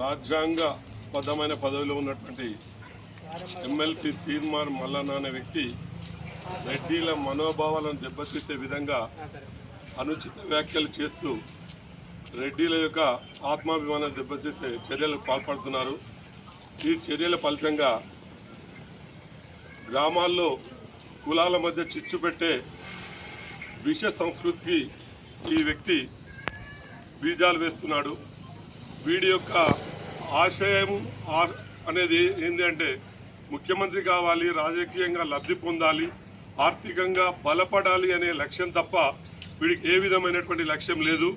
రాజ్యాంగ బద్ధమైన పదవిలో ఉన్నటువంటి ఎమ్మెల్సీ తీర్మార్ మల్లన్న అనే వ్యక్తి రెడ్డిల మనోభావాలను దెబ్బతీసే విధంగా అనుచిత వ్యాఖ్యలు చేస్తూ రెడ్డిల యొక్క ఆత్మాభిమానం దెబ్బతీసే చర్యలకు పాల్పడుతున్నారు. ఈ చర్యల ఫలితంగా గ్రామాల్లో కులాల మధ్య చిచ్చు పెట్టే విష సంస్కృతికి ఈ వ్యక్తి బీజాలు వేస్తున్నాడు. వీడి యొక్క ఆశయం అనేది ఏంటి అంటే ముఖ్యమంత్రి కావాలి రాజకీయంగా లబ్ధి పొందాలి ఆర్థికంగా బలపడాలి అనే లక్ష్యం తప్ప వీడికి ఏ విధమైనటువంటి లక్ష్యం లేదు.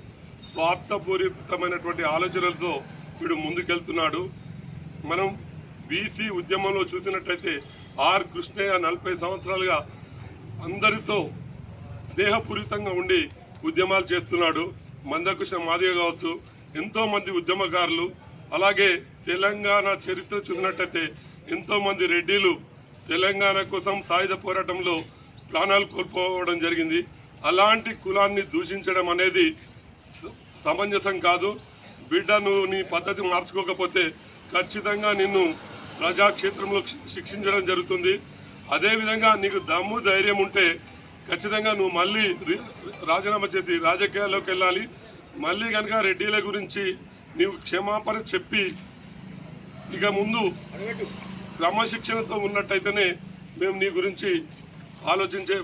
స్వార్థపూరితమైనటువంటి ఆలోచనలతో వీడు ముందుకెళ్తున్నాడు. మనం బీసీ ఉద్యమంలో చూసినట్లయితే ఆర్ కృష్ణయ్య నలభై సంవత్సరాలుగా అందరితో స్నేహపూరితంగా ఉండి ఉద్యమాలు చేస్తున్నాడు. మందకృష్ణ మాదిగ కావచ్చు ఎంతో మంది ఉద్యమకారులు అలాగే తెలంగాణ చరిత్ర చూసినట్టయితే ఎంతో మంది రెడ్డిలు తెలంగాణ కోసం సాయుధ పోరాటంలో ప్రాణాలు కోల్పోవడం జరిగింది. అలాంటి కులాన్ని దూషించడం అనేది స- సమంజసం కాదు. బిడ్డ నువ్వు నీ పద్ధతి మార్చుకోకపోతే ఖచ్చితంగా నిన్ను ప్రజాక్షేత్రంలో శిక్షించడం జరుగుతుంది. అదేవిధంగా నీకు దమ్ము ధైర్యం ఉంటే ఖచ్చితంగా నువ్వు మళ్ళీ రాజీనామా చేసి రాజకీయాల్లోకి వెళ్ళాలి. మళ్ళీ కనుక రెడ్డిల గురించి నీవు క్షమాపణ చెప్పి ఇక ముందు క్రమశిక్షణతో ఉన్నట్టయితేనే మేము నీ గురించి ఆలోచించే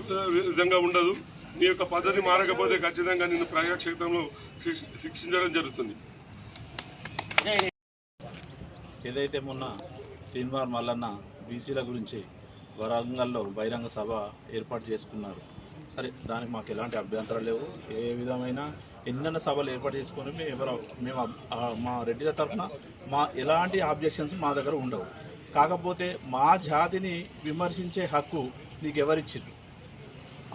విధంగా ఉండదు. నీ యొక్క పద్ధతి మారకపోతే ఖచ్చితంగా నిన్ను ప్రజాక్షేత్రంలో శిక్ష- శిక్షించడం జరుగుతుంది. ఏదైతే మొన్న తీన్మార్ మల్లన్న బీసీల గురించి వరంగల్లో బహిరంగ సభ ఏర్పాటు చేసుకున్నారు సరే దానికి మాకు ఎలాంటి అభ్యంతరాలు లేవు. ఏ విధమైన ఎన్నెన్న సభలు ఏర్పాటు చేసుకొని మేము ఎవరు మేము మా రెడ్డిల తరఫున మా ఎలాంటి ఆబ్జెక్షన్స్ మా దగ్గర ఉండవు. కాకపోతే మా జాతిని విమర్శించే హక్కు నీకు ఎవరిచ్చిండ్రు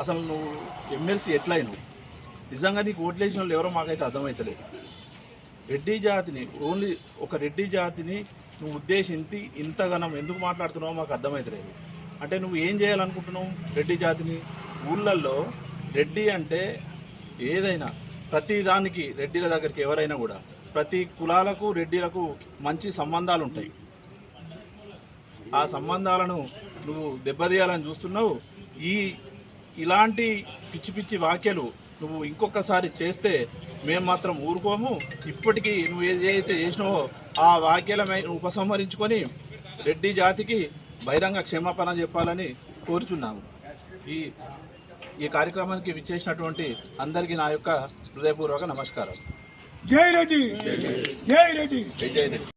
అసలు నువ్వు ఎమ్మెల్సీ ఎట్లయినావు? నిజంగా నీకు ఓట్లేసిన వాళ్ళు ఎవరో మాకైతే అర్థమవుతలేదు రెడ్డి జాతిని ఓన్లీ ఒక రెడ్డి జాతిని నువ్వు ఉద్దేశించి ఇంతగానం ఎందుకు మాట్లాడుతున్నావో మాకు అర్థమవుతలేదు అంటే నువ్వు ఏం చేయాలనుకుంటున్నావు రెడ్డి జాతిని? ఊళ్ళల్లో రెడ్డి అంటే ఏదైనా ప్రతి దానికి రెడ్డిల దగ్గరికి ఎవరైనా కూడా ప్రతి కులాలకు రెడ్డిలకు మంచి సంబంధాలు ఉంటాయి ఆ సంబంధాలను నువ్వు దెబ్బతీయాలని చూస్తున్నావు. ఈ ఇలాంటి పిచ్చి పిచ్చి వాక్యాలు నువ్వు ఇంకొకసారి చేస్తే మేము మాత్రం ఊరుకోము. ఇప్పటికీ నువ్వు ఏదైతే చేసినావో ఆ వాక్యాలమై ఉపసంహరించుకొని రెడ్డి జాతికి బహిరంగ క్షమాపణ చెప్పాలని కోరుచున్నాము. ఈ ఈ కార్యక్రమానికి విచ్చేసినటువంటి అందరికీ నా యొక్క హృదయపూర్వక నమస్కారం జై రెడ్డి! జై రెడ్డి! జై జై రెడ్డి!